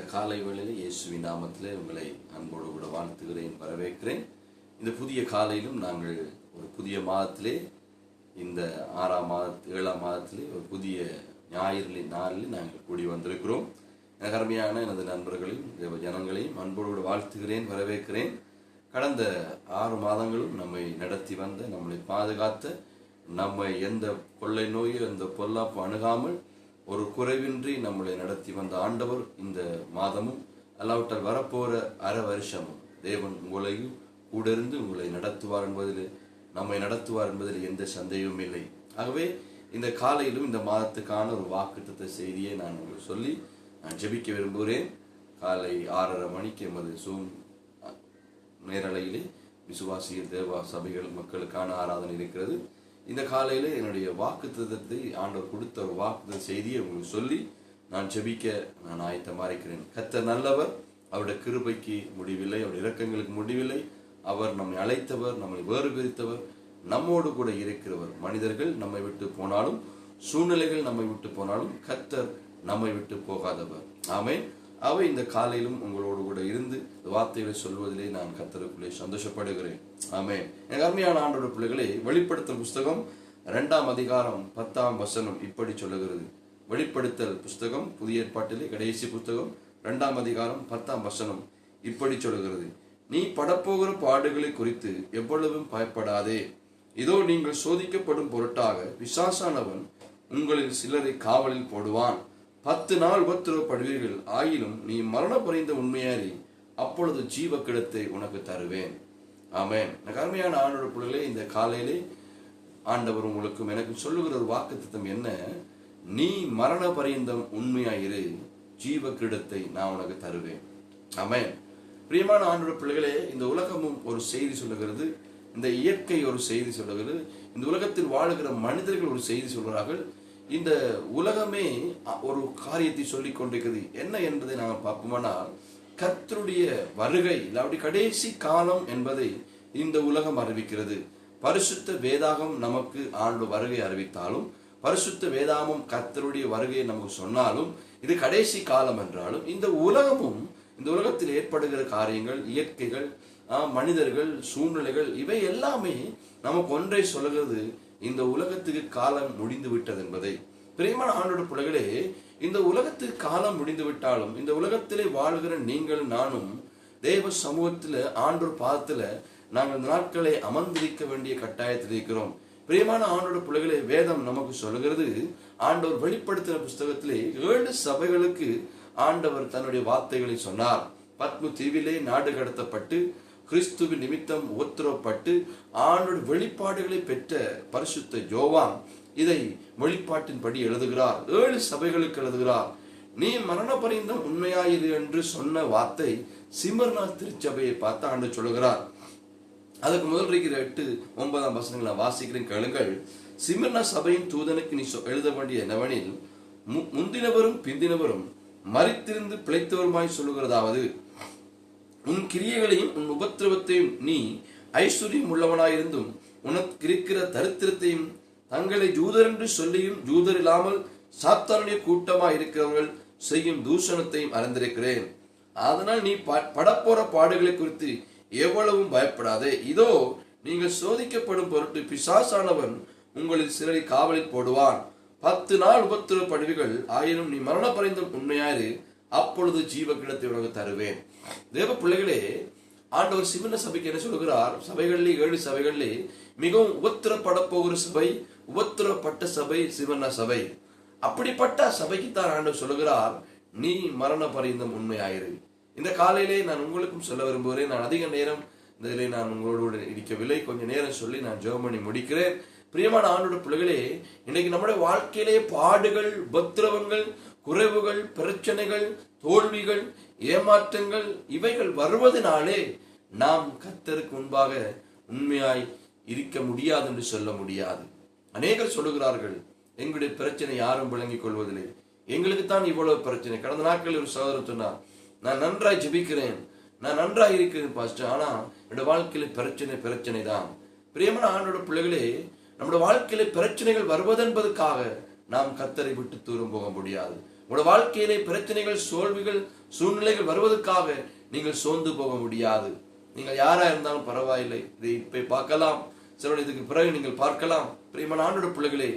இந்த காலை வேளையில் இயேசுவின் நாமத்திலே உங்களை அன்போடு கூட வாழ்த்துகிறேன் வரவேற்கிறேன். இந்த புதிய காலையிலும் நாங்கள் ஒரு புதிய மாதத்திலே இந்த ஆறாம் மாத ஏழாம் மாதத்திலே ஒரு புதிய ஞாயிறு நாளில் நாங்கள் கூடி வந்திருக்கிறோம். எனக்கு அருமையான எனது நண்பர்களையும் தேவ ஜனங்களையும் அன்போடு கூட வாழ்த்துகிறேன் வரவேற்கிறேன். கடந்த ஆறு மாதங்களும் நம்மை நடத்தி வந்த நம்மளை பாதுகாத்த நம்மை எந்த கொள்ளை நோயோ எந்த பொல்லாப்பு அணுகாமல் ஒரு குறைவின்றி நம்மளை நடத்தி வந்த ஆண்டவர் இந்த மாதமும் அல்லாவிட்டால் வரப்போகிற அரை வருஷமும் தேவன் உங்களையும் கூட இருந்து உங்களை நடத்துவார் என்பதில் நம்மை நடத்துவார் என்பதில் எந்த சந்தேகமும் இல்லை. ஆகவே இந்த காலையிலும் இந்த மாதத்துக்கான ஒரு வாக்குத்தத்த செய்தியை நான் உங்களுக்கு சொல்லி நான் ஜெபிக்க விரும்புகிறேன். காலை ஆறரை மணிக்கு எமது சூம் நேரலையிலே விசுவாசிய தேவா சபைகள் மக்களுக்கான ஆராதனை இருக்கிறது. இந்த காலையில் என்னுடைய வாக்குத்தத்தத்தை ஆண்டவர் கொடுத்த ஒரு வாக்கு செய்தியை உங்களுக்கு சொல்லி நான் ஜெபிக்க நான் ஆயத்தமா இருக்கிறேன் நல்லவர் அவருடைய கிருபைக்கு முடிவில்லை அவருடைய இரக்கங்களுக்கு முடிவில்லை. அவர் நம்மை அழைத்தவர் நம்மை வேறு பிரித்தவர் நம்மோடு கூட இருக்கிறவர். மனிதர்கள் நம்மை விட்டு போனாலும் சூழ்நிலைகள் நம்மை விட்டு போனாலும் கத்தர் நம்மை விட்டு போகாதவர். ஆமேன். அவை இந்த காலையிலும் உங்களோடு கூட இருந்து இந்த வார்த்தைகளை சொல்வதிலே நான் கத்தருக்குள்ளே சந்தோஷப்படுகிறேன். ஆமே என் அருமையான ஆண்டோட பிள்ளைகளை வெளிப்படுத்தல் புஸ்தகம் இரண்டாம் அதிகாரம் பத்தாம் வசனம் இப்படி சொல்லுகிறது. வெளிப்படுத்தல் புஸ்தகம் புதிய ஏற்பாட்டிலே கடைசி புஸ்தகம் இரண்டாம் அதிகாரம் பத்தாம் வசனம் இப்படி சொல்லுகிறது. நீ படப்போகிற பாடுகளை குறித்து எவ்வளவும் பயப்படாதே. இதோ நீங்கள் சோதிக்கப்படும் பொருட்டாக விசாசானவன் உங்களில் சிலரை காவலில் போடுவான். பத்து நாள் உபத்திரப்படுவீர்கள் ஆயினும் நீ மரண புரிந்த உண்மையாரி அப்பொழுது ஜீவ கிடத்தை உனக்கு தருவேன். ஆமேன். எனக்கு அருமையான ஆண்டோட பிள்ளைகளே இந்த காலையிலே ஆண்டவர் உங்களுக்கும் எனக்கும் சொல்லுகிற ஒரு வாக்கு திட்டம் என்ன? நீ மரண பரியந்தம் உண்மையாயிரு ஜீவ கிடத்தை நான் உனக்கு தருவேன். ஆமேன். பிரியமான ஆண்டோட பிள்ளைகளே இந்த உலகமும் ஒரு செய்தி சொல்லுகிறது. இந்த இயற்கை ஒரு செய்தி சொல்லுகிறது. இந்த உலகத்தில் வாழுகிற மனிதர்கள் ஒரு செய்தி சொல்கிறார்கள் இந்த உலகமே ஒரு காரியத்தை சொல்லிக் கொண்டிருக்கிறது. என்ன என்பதை நாங்கள் பார்ப்போமானால் கர்த்தருடைய வருகை இல்லாவிட கடைசி காலம் என்பதை இந்த உலகம் அறிவிக்கிறது. பரிசுத்த வேதாகம் நமக்கு ஆண்டு வருகை அறிவித்தாலும் பரிசுத்த வேதாகமும் கர்த்தருடைய வருகையை நமக்கு சொன்னாலும் இது கடைசி காலம் என்றாலும் இந்த உலகமும் இந்த உலகத்தில் ஏற்படுகிற காரியங்கள் இயற்கைகள் மனிதர்கள் சூழ்நிலைகள் இவை எல்லாமே நமக்கு ஒன்றை சொல்லுகிறது இந்த உலகத்துக்கு காலம் முடிந்து விட்டது என்பதை. பிரியமான ஆண்டோட பிள்ளைகளே இந்த உலகத்துக்கு காலம் முடிந்து விட்டாலும் இந்த உலகத்திலே வாழ்கிற நீங்கள் நானும் தேவ சமூகத்தில் ஆண்டோர் பாதத்தில் நாங்கள் இந்த நாட்களை அமர்ந்திருக்க வேண்டிய கட்டாயத்தில் இருக்கிறோம். பிரியமான ஆண்டோட பிள்ளைகளை வேதம் நமக்கு சொல்லுகிறது ஆண்டவர் வெளிப்படுத்தின புஸ்தகத்திலே ஏழு சபைகளுக்கு ஆண்டவர் தன்னுடைய வார்த்தைகளை சொன்னார். பத்மு தீவிலே நாடு கடத்தப்பட்டு கிறிஸ்துவின் நிமித்தம் உத்தரவப்பட்டு ஆண்டோட வெளிப்பாடுகளை பெற்ற பரிசுத்த ஜோவான் இதை வெளிப்பாட்டின்படி எழுதுகிறார். ஏழு சபைகளுக்கு எழுதுகிறார். நீ மரண பரிந்தம் உண்மையாயிரு என்று சொன்ன வார்த்தை சிமர்நாத் திருச்சபையை பார்த்து ஆண்டு சொல்லுகிறார். அதுக்கு முதல் இருக்கிற எட்டு ஒன்பதாம் வசனங்களை வாசிக்கிறேன் கேளுங்கள். சிமர்னா சபையின் தூதனுக்கு நீ சொ- எழுத வேண்டிய என்னவெனில் மு- முந்தினவரும் பிந்தினவரும் மறித்திருந்து பிழைத்தவருமாய் சொல்லுகிறதாவது. உன் கிரியைகளையும் உன் உபத்திரவத்தையும் நீ ஐஸ்வர்யம் உள்ளவனாயிருந்தும் உனக்கு இருக்கிற தரித்திரத்தையும் தங்களை ஜூதர் என்று சொல்லியும் ஜூதர் இல்லாமல் சாத்தானுடைய கூட்டமாக இருக்கிறவர்கள் செய்யும் தூஷணத்தையும் அறிந்திருக்கிறேன். அதனால் நீ ப- படப்போற பாடுகளை குறித்து எவ்வளவும் பயப்படாதே. இதோ நீங்கள் சோதிக்கப்படும் பொருட்டு பிசாசானவன் உங்களில் சிலரை காவலில் போடுவான். பத்து நாள் உபத்திரவ ஆயினும் நீ மரண பரிந்தும் உண்மையாயிரு. அப்பொழுது ஜீவ கிடத்தை உனக்கு தருவேன். தேவ பிள்ளைகளே ஆண்டவர் சிவன சபைக்கு என்ன சொல்கிறார் சபைகளிலே ஏழு சபைகளிலே மிகவும் உபத்திரப்பட போகிற சபை உபத்திரப்பட்ட சபை சிவன சபை. அப்படிப்பட்ட சபைக்கு தான் ஆண்டவர் சொல்லுகிறார் நீ மரண பரிந்தம் உண்மையாயிரு. இந்த காலையிலே நான் உங்களுக்கும் சொல்ல விரும்புகிறேன். நான் அதிக நேரம் இதிலே நான் உங்களோடு இருக்கவில்லை. கொஞ்ச நேரம் சொல்லி நான் ஜெபம் பண்ணி முடிக்கிறேன். பிரியமான ஆண்டோட பிள்ளைகளே இன்னைக்கு நம்முடைய வாழ்க்கையிலே பாடுகள் உபத்திரவங்கள் குறைவுகள் பிரச்சனைகள் தோல்விகள் ஏமாற்றங்கள் இவைகள் வருவதனாலே நாம் கத்தருக்கு முன்பாக உண்மையாய் இருக்க முடியாது என்று சொல்ல முடியாது. அநேகர் சொல்லுகிறார்கள் எங்களுடைய பிரச்சனை யாரும் விளங்கிக் கொள்வதில்லை. எங்களுக்கு தான் இவ்வளவு பிரச்சனை. கடந்த நாட்களில் ஒரு சகோதரர் சொன்னார் நான் நன்றாய் ஜபிக்கிறேன். நான் நன்றாய் இருக்கிறேன் பாஸ்டர். ஆனா என்னோட வாழ்க்கையில பிரச்சனை பிரச்சனை தான். பிரியமான ஆண்டோட பிள்ளைகளே நம்முடைய வாழ்க்கையில பிரச்சனைகள் வருவதென்பதற்காக நாம் கத்தரை விட்டு தூரம் போக முடியாது. உங்களோட வாழ்க்கையிலே பிரச்சனைகள் சோல்விகள் சூழ்நிலைகள் வருவதற்காக நீங்கள் சோர்ந்து போக முடியாது. நீங்கள் யாரா இருந்தாலும் பரவாயில்லை. இதை இப்போ பார்க்கலாம். சிலர் இதுக்கு பிறகு நீங்கள் பார்க்கலாம். பிரியமான ஆண்டோட பிள்ளைகளே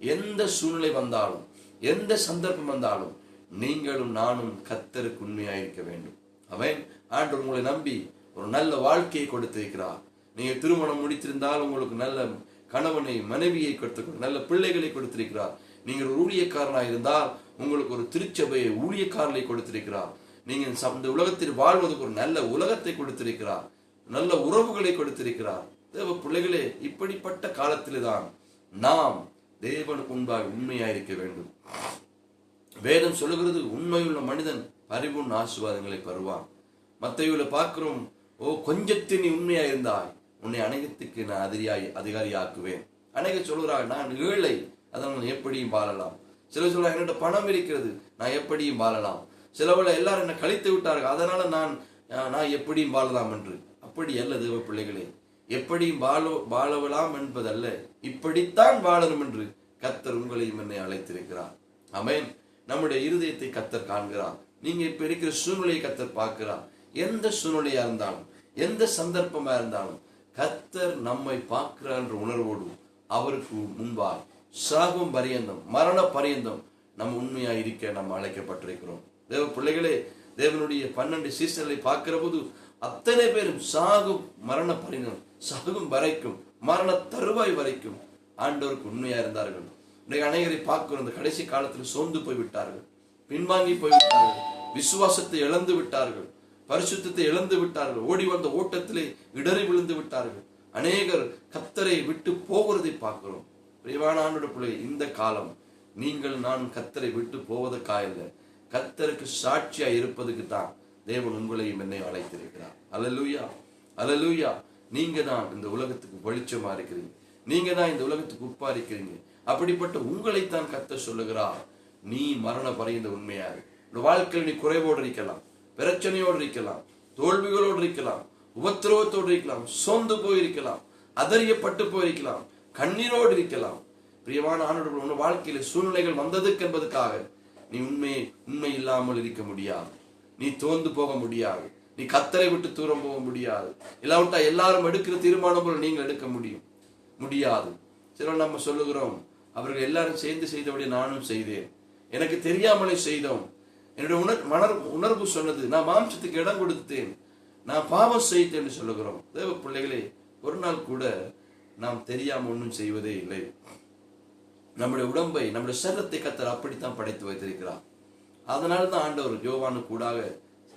எந்த சூழ்நிலை வந்தாலும் எந்த சந்தர்ப்பம் வந்தாலும் நீங்களும் நானும் கத்தருக்கு உண்மையாயிருக்க வேண்டும். அவன் ஆண்டவர் உங்களை நம்பி ஒரு நல்ல வாழ்க்கையை கொடுத்திருக்கிறார். நீங்கள் திருமணம் முடித்திருந்தால் உங்களுக்கு நல்ல கணவனை மனைவியை கொடுத்து நல்ல பிள்ளைகளை கொடுத்திருக்கிறார். நீங்கள் ஒரு ஊழியக்காரனாக இருந்தால் உங்களுக்கு ஒரு திருச்சபையை ஊழியக்காரனை கொடுத்திருக்கிறார். நீங்கள் இந்த உலகத்தில் வாழ்வதற்கு ஒரு நல்ல உலகத்தை கொடுத்திருக்கிறார். நல்ல உறவுகளை கொடுத்திருக்கிறார். தேவ பிள்ளைகளே இப்படிப்பட்ட காலத்திலே தான் நாம் தேவனுக்கு முன்பாக உண்மையாயிருக்க வேண்டும். வேதம் சொல்லுகிறது உண்மையுள்ள மனிதன் பரிபூர்ண ஆசீர்வாதங்களை பெறுவான் மத்தையுள்ள பார்க்கிறோம் ஓ கொஞ்சத்தில் நீ உண்மையா இருந்தாய். உன்னை அநேகத்துக்கு நான் அதிரியாய் அதிகாரியாக்குவேன். அநேக சொல்கிறாங்க நான் ஏழை அதனால் நான் எப்படியும் வாழலாம். சிலர் சொல்ல என்னோட பணம் இருக்கிறது நான் எப்படியும் வாழலாம். சிலவில் எல்லாரும் என்னை கழித்து விட்டார்கள் அதனால நான் நான் எப்படியும் வாழலாம் என்று. அப்படி அல்ல தேவ பிள்ளைகளே எப்படியும் வாழ வாழலாம் என்பதல்ல இப்படித்தான் வாழணும் என்று கத்தர் உங்களையும் என்னை அழைத்திருக்கிறார். அமேன் நம்முடைய இருதயத்தை கத்தர் காண்கிறார். நீங்க இப்ப இருக்கிற சூழ்நிலையை கத்தர் பார்க்கிறார். எந்த சூழ்நிலையா இருந்தாலும் எந்த சந்தர்ப்பமா இருந்தாலும் கத்தர் நம்மை பார்க்கிறார் என்ற உணர்வோடு அவருக்கு முன்பாய் சாகும் பரியந்தம் மரண பரியந்தம் நம்ம உண்மையா இருக்க நம்ம அழைக்கப்பட்டிருக்கிறோம். தேவ பிள்ளைகளே தேவனுடைய பன்னெண்டு சீசர்களை பார்க்கிற போது அத்தனை பேரும் சாகும் மரண பரியந்தம் சாகும் வரைக்கும் மரண தருவாய் வரைக்கும் ஆண்டவருக்கு உண்மையா இருந்தார்கள். இன்றைக்கு அநேகரை பார்க்கிறோம் இந்த கடைசி காலத்தில் சோர்ந்து போய் விட்டார்கள் பின்வாங்கி போய் விட்டார்கள் விசுவாசத்தை இழந்து விட்டார்கள் பரிசுத்தத்தை இழந்து விட்டார்கள் ஓடி வந்த ஓட்டத்திலே இடறி விழுந்து விட்டார்கள். அநேகர் கத்தரை விட்டு போகிறதை பார்க்கிறோம். பிரியமான ஆண்டோட பிள்ளை இந்த காலம் நீங்கள் நான் கத்தரை விட்டு போவதற்காக கத்தருக்கு சாட்சியா இருப்பதுக்கு தான் தேவன் உங்களையும் என்னையும் அழைத்திருக்கிறார். அலலூயா அலலூயா நீங்க தான் இந்த உலகத்துக்கு வெளிச்சமா இருக்கிறீங்க. நீங்க தான் இந்த உலகத்துக்கு உப்பா இருக்கிறீங்க. அப்படிப்பட்ட உங்களைத்தான் கத்த சொல்லுகிறார். நீ மரண பறைந்த உண்மையாக. உன் வாழ்க்கையில் நீ குறைவோடு இருக்கலாம் பிரச்சனையோடு இருக்கலாம் தோல்விகளோடு இருக்கலாம் உபத்திரவத்தோடு இருக்கலாம் சோர்ந்து போயிருக்கலாம் அதறியப்பட்டு போயிருக்கலாம். கண்ணீரோடு இருக்கலாம். பிரியமான ஆண்டோடு உன் வாழ்க்கையில சூழ்நிலைகள் வந்ததுக்கு என்பதற்காக நீ உண்மை உண்மை இல்லாமல் இருக்க முடியாது. நீ தோந்து போக முடியாது. நீ கத்தரை விட்டு தூரம் போக முடியாது. இல்லாவிட்டா எல்லாரும் எடுக்கிற தீர்மானம் போல நீங்கள் எடுக்க முடியும். முடியாது. சில நம்ம சொல்லுகிறோம் அவர்கள் எல்லாரும் சேர்ந்து செய்தபடி நானும் செய்தேன். எனக்கு தெரியாமலே செய்தோம். என்னுடைய உணர் மணர் உணர்வு சொன்னது நான் மாம்சத்துக்கு இடம் கொடுத்தேன். நான் பாவம் செய்தேன் சொல்லுகிறோம். தேவ பிள்ளைகளே ஒரு நாள் கூட நாம் தெரியாம ஒன்றும் செய்வதே இல்லை. நம்முடைய உடம்பை நம்முடைய சரீரத்தை கத்தர் அப்படித்தான் படைத்து வைத்திருக்கிறார். அதனால தான் ஆண்டவர் யோவானு கூடாக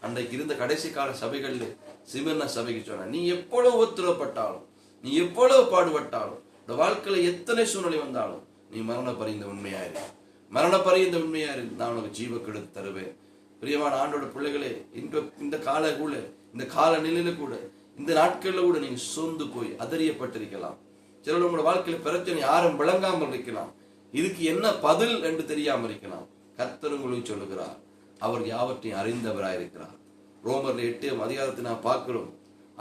அன்றைக்கு இருந்த கடைசி கால சபைகளில் சிமர்ன சபைக்கு சொன்னார் நீ எவ்வளவு உத்தரவப்பட்டாலும் நீ எவ்வளவு பாடுபட்டாலும் இந்த வாழ்க்கையில எத்தனை சூழ்நிலை வந்தாலும் நீ மரண பறிந்த உண்மையாயிரு மரண பறிந்த உண்மையாயிரு நான் உனக்கு ஜீவ கெடுத்து தருவேன். பிரியமான ஆண்டோட பிள்ளைகளே இந்த இந்த கால கூட இந்த கால நிலையில கூட இந்த நாட்கள்ல கூட நீங்க சோர்ந்து போய் அதறியப்பட்டிருக்கலாம் சிலர் உங்களோட வாழ்க்கையில பிரச்சனை யாரும் விளங்காமல் இருக்கலாம். இதுக்கு என்ன பதில் என்று தெரியாமல் இருக்கலாம். கர்த்தர் உங்களுக்கு சொல்லுகிறார். அவர் யாவற்றையும் அறிந்தவராயிருக்கிறார் ரோமர்ல எட்டு அதிகாரத்தை நான் பார்க்கிறோம்.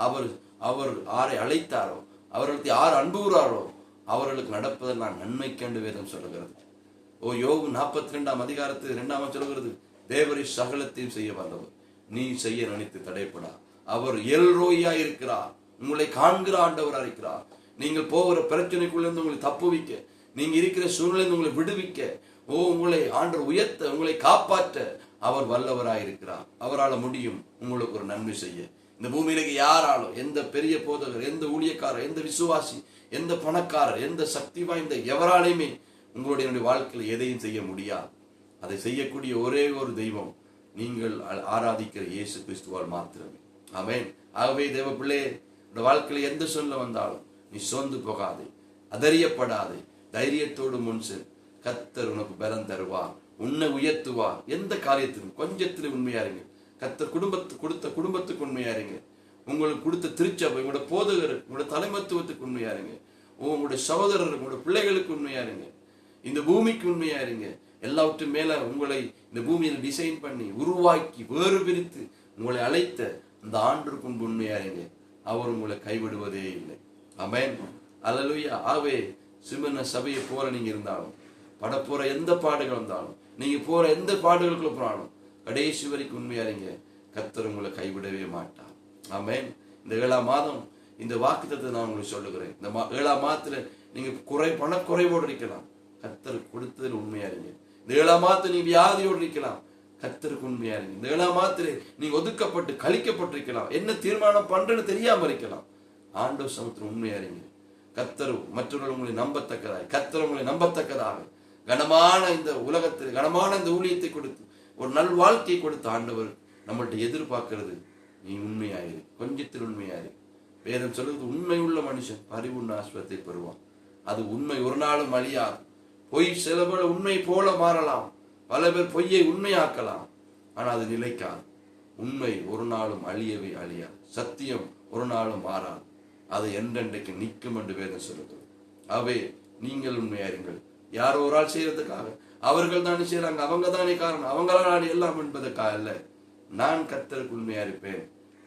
அவர் அவர் ஆரை அழைத்தாரோ அவர்களுக்கு யார் அன்புகிறாரோ அவர்களுக்கு நடப்பதை நான் நன்மை கண்டு வேதம் சொல்லுகிறது. ஓ யோகு நாற்பத்தி ரெண்டாம் அதிகாரத்து ரெண்டாம் சொல்லுகிறது. தேவரை சகலத்தையும் செய்ய வந்தவர் நீ செய்ய நினைத்து தடைப்படா அவர் எல்ரோயா இருக்கிறார் உங்களை காண்கிற ஆண்டவராக இருக்கிறார் நீங்கள் போகிற பிரச்சனைக்குள்ளேருந்து உங்களை தப்புவிக்க நீங்கள் இருக்கிற சூழ்நிலை உங்களை விடுவிக்க ஓ உங்களை ஆண்டர் உயர்த்த உங்களை காப்பாற்ற அவர் வல்லவராயிருக்கிறார். அவரால் முடியும் உங்களுக்கு ஒரு நன்மை செய்ய. இந்த பூமியிலுக்கு யாராலும் எந்த பெரிய போதகர் எந்த ஊழியக்காரர் எந்த விசுவாசி எந்த பணக்காரர் எந்த சக்தி வாய்ந்த எவராலையுமே உங்களுடைய என்னுடைய வாழ்க்கையில் எதையும் செய்ய முடியாது. அதை செய்யக்கூடிய ஒரே ஒரு தெய்வம் நீங்கள் ஆராதிக்கிற இயேசு கிறிஸ்துவால் மாத்திரமே. அவன் ஆகவே தேவ பிள்ளையே இந்த வாழ்க்கையில் எந்த சொல்ல வந்தாலும் நீ சோர்ந்து போகாதே அதறியப்படாதே தைரியத்தோடு முன் செல். கத்தர் உனக்கு பலம் தருவார் உன்னை உயர்த்துவார். எந்த காரியத்திலும் கொஞ்சத்தில் உண்மையா இருங்க. கத்தர் குடும்பத்து கொடுத்த குடும்பத்துக்கு உண்மையா இருங்க. உங்களுக்கு கொடுத்த திருச்சபை உங்களோட போதகர் உங்களோட தலைமத்துவத்துக்கு உண்மையா இருங்க. உங்களுடைய சகோதரர் உங்களோட பிள்ளைகளுக்கு உண்மையா இருங்க. இந்த பூமிக்கு உண்மையா இருங்க. எல்லாவற்றும் மேல உங்களை இந்த பூமியில் டிசைன் பண்ணி உருவாக்கி வேறு பிரித்து உங்களை அழைத்த அந்த ஆண்டுக்கு உண்மையா இருங்க. அவர் உங்களை கைவிடுவதே இல்லை. அமேன் அல்லலுயா. ஆவே சிமன சபையை போற நீங்க இருந்தாலும் பட போற எந்த பாடுகள் வந்தாலும் நீங்க போற எந்த பாடுகளுக்குள்ள போனாலும் கடைசி வரைக்கும் உண்மையா இருங்க. கத்தர் உங்களை கைவிடவே மாட்டார். ஆமேன். இந்த ஏழாம் மாதம் இந்த வாக்குத்தத்தை நான் உங்களுக்கு சொல்லுகிறேன். இந்த மா- ஏழாம் மாதத்துல நீங்க குறை பணக்குறைவோடு இருக்கலாம். கத்தர் கொடுத்ததில் உண்மையா இருங்க. இந்த ஏழாம் மாதத்துல நீங்க வியாதியோடு இருக்கலாம். கத்தருக்கு உண்மையா இருங்க. இந்த ஏழாம் மாதத்துல நீங்க ஒதுக்கப்பட்டு கழிக்கப்பட்டிருக்கலாம். என்ன தீர்மானம் பண்றேன்னு தெரியாம இருக்கலாம். ஆண்டவர் சமத்தில் உண்மையா இருங்க கத்தரு மற்றவர்கள் உங்களை நம்பத்தக்கதாய். கத்தர் உங்களை நம்பத்தக்கதாக. கனமான இந்த உலகத்தில் கனமான இந்த ஊழியத்தை கொடுத்து ஒரு நல் வாழ்க்கையை கொடுத்த ஆண்டவர் நம்மள்ட்ட எதிர்பார்க்கிறது. நீ உண்மையாயிரு. கொஞ்சத்தில் உண்மையாயிரு. வேதம் சொல்றது உண்மை உள்ள மனுஷன் பரிவுண்ண ஆஸ்பத்தை பெறுவான். அது உண்மை ஒரு நாளும் அழியாது பொய் சில பேர் உண்மை போல மாறலாம். பல பேர் பொய்யை உண்மையாக்கலாம். ஆனால் அது நிலைக்காது. உண்மை ஒரு நாளும் அழியவே அழியாது. சத்தியம் ஒரு நாளும் மாறாது. அது என்றென்றைக்கு நிற்கும் என்று வேதம் சொல்லுது. அவே நீங்கள் உண்மையாருங்கள் யாரோ ஒரு ஆள் செய்யறதுக்காக அவர்கள் தானே செய்யறாங்க அவங்க தானே காரணம். அவங்களால் எல்லாம் என்பதற்காக அல்ல. நான் கத்தருக்கு உண்மையா இருப்பேன்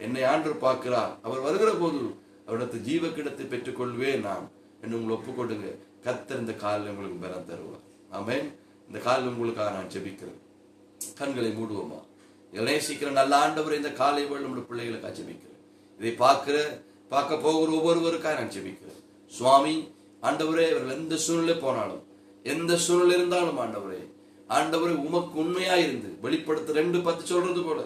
என்னை ஆண்டு பார்க்கிறார். அவர் வருகிற போது அவரிடத்து ஜீவ கிடத்தை பெற்றுக்கொள்வேன் நான் என்று உங்களை ஒப்புக்கொடுங்க. கத்தர் இந்த காலில் உங்களுக்கு பலம் தருவார். ஆமேன். இந்த காலில் உங்களுக்காக நான் ஜெபிக்கிறேன். கண்களை மூடுவோமா? இளைய சீக்கிரம் நல்ல ஆண்டவர் இந்த காலை வேளை நம்முடைய பிள்ளைகளுக்காக ஜெபிக்கிறேன். இதை பார்க்கிற பார்க்க போகிற ஒவ்வொருவருக்காக நான் ஜெபிக்கிறேன். சுவாமி ஆண்டவரே இவர்கள் எந்த சூழ்நிலை போனாலும் எந்த சூழ்நிலை இருந்தாலும் ஆண்டவரே ஆண்டவரே உமக்கு உண்மையா இருந்து வெளிப்படுத்த ரெண்டு பத்து சொல்றது போல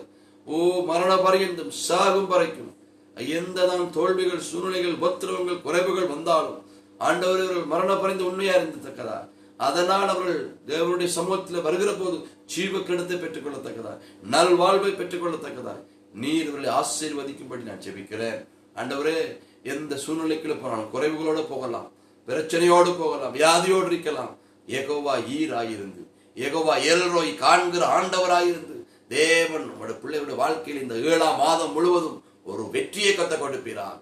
ஓ மரண பரியந்தம் சாகும் பறைக்கும். எந்ததான் தோல்விகள் சூழ்நிலைகள் உபத்திரவங்கள் குறைவுகள் வந்தாலும் ஆண்டவர் இவர்கள் மரண பறிந்து உண்மையா இருந்தத்தக்கதா? அதனால் அவர்கள் தேவருடைய சமூகத்தில் வருகிற போது ஜீவ கிடத்தை பெற்றுக் கொள்ளத்தக்கதா பெற்றுக்கொள்ளத்தக்கதா? பெற்றுக் கொள்ளத்தக்கதா நீர் இவர்களை ஆசீர்வதிக்கும்படி நான் ஜெபிக்கிறேன். ஆண்டவரே எந்த சூழ்நிலைக்குள்ள போனாலும் குறைவுகளோட போகலாம் பிரச்சனையோடு போகலாம் வியாதியோடு இருக்கலாம். ஏகோவா ஈராயிருந்து ஏகோவா எல்ரோய் காண்கிற ஆண்டவராயிருந்து தேவன் உங்களுடைய பிள்ளைகளுடைய வாழ்க்கையில் இந்த ஏழாம் மாதம் முழுவதும் ஒரு வெற்றியை கத்த கொடுப்பீராக.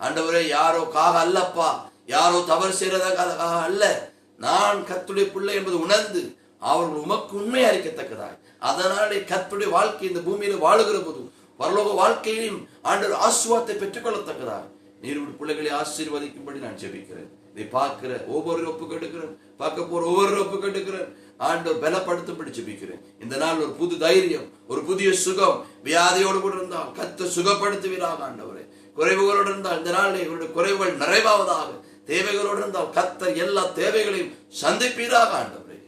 ஆண்டவரே யாரோ காக அல்லப்பா? யாரோ தவறு செய்யறதாக அல்ல. நான் கத்துடைய பிள்ளை என்பது உணர்ந்து அவர்கள் உமக்கு உண்மை அறிக்கத்தக்கதாய். அதனாலே கத்துடைய வாழ்க்கை இந்த பூமியில வாழுகிற போது பரலோக வாழ்க்கையிலும் ஆண்டவர் ஆசுவாத்தை பெற்றுக்கொள்ளத்தக்கதாக. நீருடைய பிள்ளைகளை ஆசீர்வதிக்கும்படி நான் ஜெபிக்கிறேன். இதை பார்க்கிற ஒவ்வொரு ஒப்பு கெடுக்கிறேன். பார்க்க போற ஒவ்வொரு ஒப்பு கெடுக்கிறேன். ஆண்டவர் பலப்படுத்தும்படி ஜெபிக்கிறேன். இந்த நாள் ஒரு புது தைரியம் ஒரு புதிய சுகம். வியாதியோடு கூட இருந்தால் கத்த சுகப்படுத்துவீராக ஆண்டவரே. குறைவுகளோடு இருந்தால் இந்த நாளில் இவருடைய குறைவுகள் நிறைவாவதாக. தேவைகளோடு இருந்தால் கத்தர் எல்லா தேவைகளையும் சந்திப்பீராக ஆண்டவரே.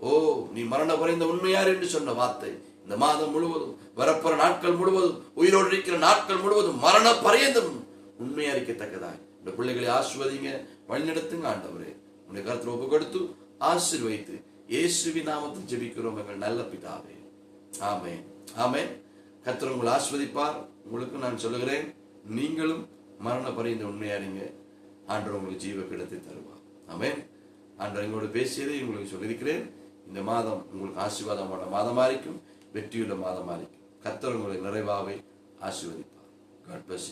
ஓ நீ மரண குறைந்த உண்மையார் என்று சொன்ன வார்த்தை. இந்த மாதம் முழுவதும் வரப்போற நாட்கள் முழுவதும் உயிரோடு இருக்கிற நாட்கள் முழுவதும் மரண பரியந்தம் உண்மையா இருக்கத்தக்கதாய் இந்த பிள்ளைகளை ஆசிர்வதிங்க வழிநடத்துங்க ஆண்டவரே. உன்னுடைய கருத்தில் ஒப்பு கொடுத்து இயேசுவி நாமத்தில் ஜெபிக்கிறோம் எங்கள் நல்ல பிதாவே. ஆமே ஆமே கர்த்தர் உங்களை ஆஸ்வதிப்பார் உங்களுக்கு நான் சொல்லுகிறேன் நீங்களும் மரண பரிந்த உண்மையாரிங்க ஆண்டவர் உங்களுக்கு ஜீவ கிடத்தை தருவார். ஆமே ஆண்டவர் எங்களோட பேசியதை உங்களுக்கு சொல்லியிருக்கிறேன். இந்த மாதம் உங்களுக்கு ஆசீர்வாதமான மாதமாக இருக்கும். வெற்றியுள்ள மாதமா இருக்கும் கர்த்தர் உங்களை நிறைவாகவே ஆசீர்வதிப்பார். God plus